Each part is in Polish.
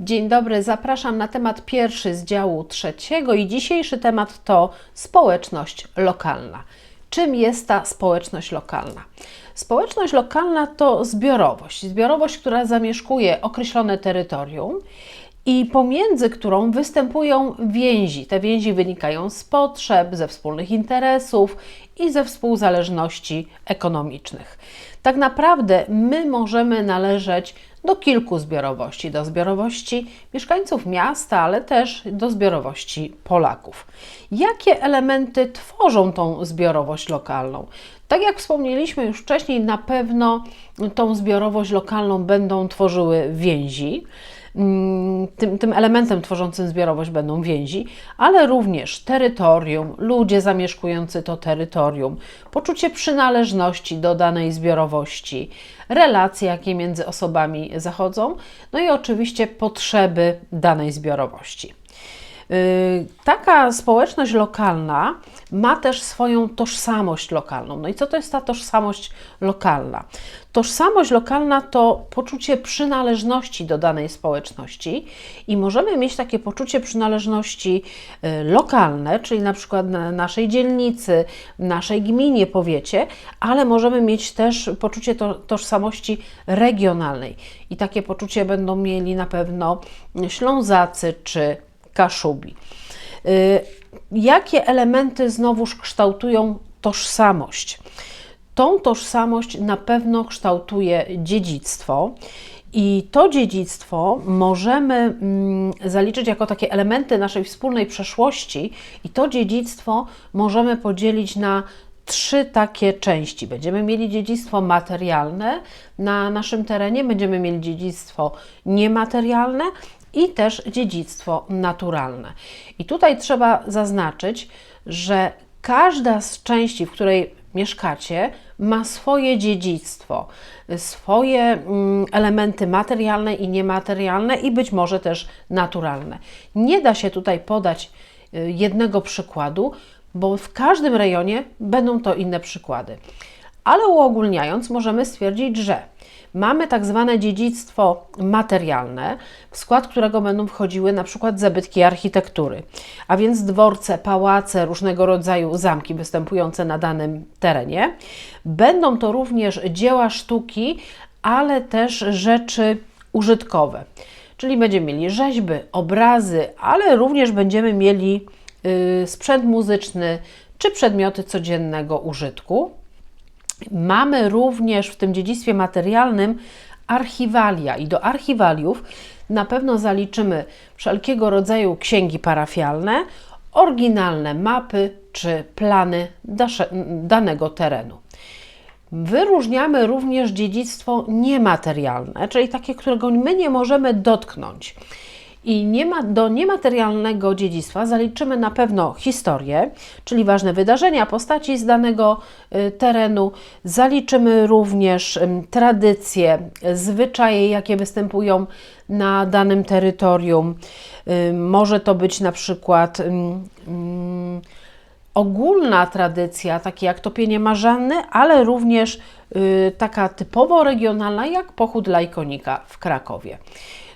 Dzień dobry, zapraszam na temat pierwszy z działu trzeciego i dzisiejszy temat to społeczność lokalna. Czym jest ta społeczność lokalna? Społeczność lokalna to zbiorowość, zbiorowość, która zamieszkuje określone terytorium i pomiędzy którą występują więzi. Te więzi wynikają z potrzeb, ze wspólnych interesów i ze współzależności ekonomicznych. Tak naprawdę my możemy należeć do kilku zbiorowości, do zbiorowości mieszkańców miasta, ale też do zbiorowości Polaków. Jakie elementy tworzą tą zbiorowość lokalną? Tak jak wspomnieliśmy już wcześniej, na pewno tą zbiorowość lokalną będą tworzyły więzi. Mm, tym, tym elementem tworzącym zbiorowość będą więzi, ale również terytorium, ludzie zamieszkujący to terytorium, poczucie przynależności do danej zbiorowości, relacje, jakie między osobami zachodzą, no i oczywiście potrzeby danej zbiorowości. Y, taka społeczność lokalna ma też swoją tożsamość lokalną. No i co to jest ta tożsamość lokalna? Tożsamość lokalna to poczucie przynależności do danej społeczności i możemy mieć takie poczucie przynależności y, lokalne, czyli na przykład na naszej dzielnicy, naszej gminie, powiecie, ale możemy mieć też poczucie to, tożsamości regionalnej i takie poczucie będą mieli na pewno Ślązacy czy Kaszubi. Y, jakie elementy znowuż kształtują tożsamość? Tą tożsamość na pewno kształtuje dziedzictwo. I to dziedzictwo możemy mm, zaliczyć jako takie elementy naszej wspólnej przeszłości, i to dziedzictwo możemy podzielić na trzy takie części. Będziemy mieli dziedzictwo materialne na naszym terenie, będziemy mieli dziedzictwo niematerialne i też dziedzictwo naturalne. I tutaj trzeba zaznaczyć, że każda z części, w której mieszkacie, ma swoje dziedzictwo, swoje mm, elementy materialne i niematerialne, i być może też naturalne. Nie da się tutaj podać y, jednego przykładu, bo w każdym rejonie będą to inne przykłady. Ale uogólniając, możemy stwierdzić, że Mamy tak zwane dziedzictwo materialne, w skład którego będą wchodziły na przykład zabytki architektury, a więc dworce, pałace, różnego rodzaju zamki występujące na danym terenie. Będą to również dzieła sztuki, ale też rzeczy użytkowe. Czyli będziemy mieli rzeźby, obrazy, ale również będziemy mieli y, sprzęt muzyczny czy przedmioty codziennego użytku. Mamy również w tym dziedzictwie materialnym archiwalia i do archiwaliów na pewno zaliczymy wszelkiego rodzaju księgi parafialne, oryginalne mapy czy plany danego terenu. Wyróżniamy również dziedzictwo niematerialne, czyli takie, którego my nie możemy dotknąć. I nie ma, do niematerialnego dziedzictwa zaliczymy na pewno historię, czyli ważne wydarzenia, postaci z danego y, terenu. Zaliczymy również tradycje, zwyczaje, jakie występują na danym terytorium. Y, może to być na przykład ogólna tradycja, takie jak topienie marzanny, ale również y, taka typowo regionalna, jak pochód lajkonika w Krakowie.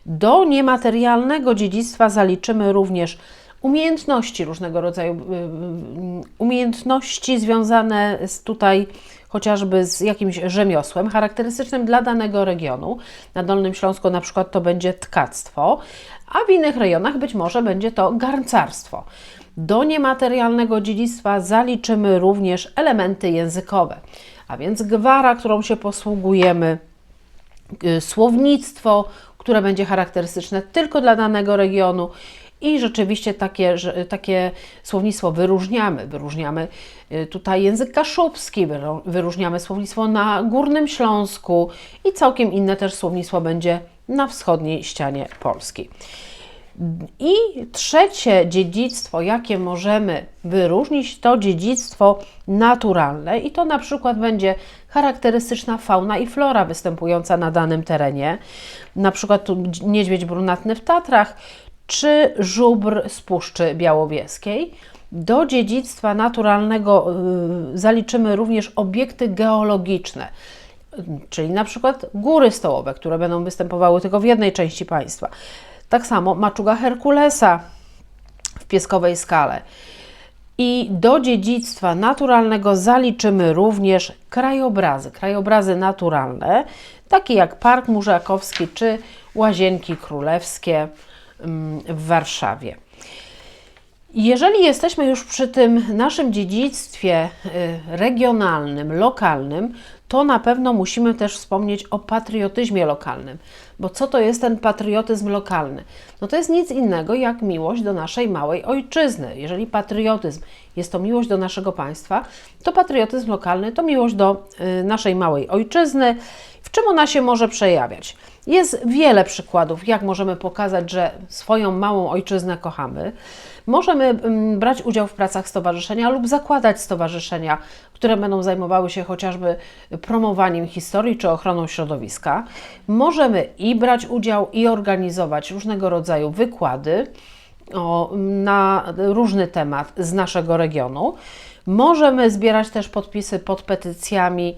Do niematerialnego dziedzictwa zaliczymy również umiejętności różnego rodzaju, y, y, umiejętności związane z tutaj chociażby z jakimś rzemiosłem charakterystycznym dla danego regionu. Na Dolnym Śląsku na przykład to będzie tkactwo, a w innych rejonach być może będzie to garncarstwo. Do niematerialnego dziedzictwa zaliczymy również elementy językowe, a więc gwara, którą się posługujemy, y, słownictwo, które będzie charakterystyczne tylko dla danego regionu. I rzeczywiście takie, takie słownictwo wyróżniamy. Wyróżniamy y, tutaj język kaszubski, wyróżniamy słownictwo na Górnym Śląsku i całkiem inne też słownictwo będzie na wschodniej ścianie Polski. I trzecie dziedzictwo, jakie możemy wyróżnić, to dziedzictwo naturalne, i to na przykład będzie charakterystyczna fauna i flora występująca na danym terenie, na przykład tu niedźwiedź brunatny w Tatrach, czy żubr z Puszczy Białowieskiej. Do dziedzictwa naturalnego y, zaliczymy również obiekty geologiczne, czyli na przykład góry stołowe, które będą występowały tylko w jednej części państwa Tak samo maczuga Herkulesa w pieskowej skale. I do dziedzictwa naturalnego zaliczymy również krajobrazy, krajobrazy naturalne, takie jak Park Murzakowski czy Łazienki Królewskie mm, w Warszawie. Jeżeli jesteśmy już przy tym naszym dziedzictwie y, regionalnym, lokalnym, to na pewno musimy też wspomnieć o patriotyzmie lokalnym. Bo co to jest ten patriotyzm lokalny? No to jest nic innego jak miłość do naszej małej ojczyzny. Jeżeli patriotyzm jest to miłość do naszego państwa, to patriotyzm lokalny to miłość do y, naszej małej ojczyzny. W czym ona się może przejawiać? Jest wiele przykładów, jak możemy pokazać, że swoją małą ojczyznę kochamy. Możemy mm, brać udział w pracach stowarzyszenia lub zakładać stowarzyszenia, które będą zajmowały się chociażby promowaniem historii czy ochroną środowiska. Możemy i brać udział, i organizować różnego rodzaju wykłady o, na różny temat z naszego regionu. Możemy zbierać też podpisy pod petycjami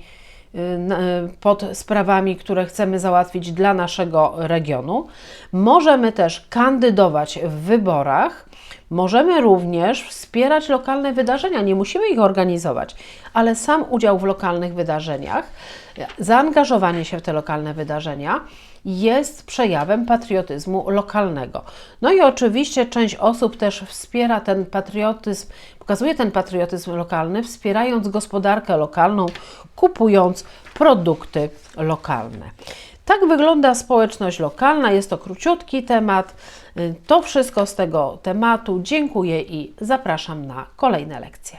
y, y, pod sprawami, które chcemy załatwić dla naszego regionu. Możemy też kandydować w wyborach. Możemy również wspierać lokalne wydarzenia. Nie musimy ich organizować, ale sam udział w lokalnych wydarzeniach, zaangażowanie się w te lokalne wydarzenia jest przejawem patriotyzmu lokalnego. No i oczywiście część osób też wspiera ten patriotyzm, pokazuje ten patriotyzm lokalny, wspierając gospodarkę lokalną, kupując produkty lokalne. Tak wygląda społeczność lokalna. Jest to króciutki temat. Y, To wszystko z tego tematu. Dziękuję i zapraszam na kolejne lekcje.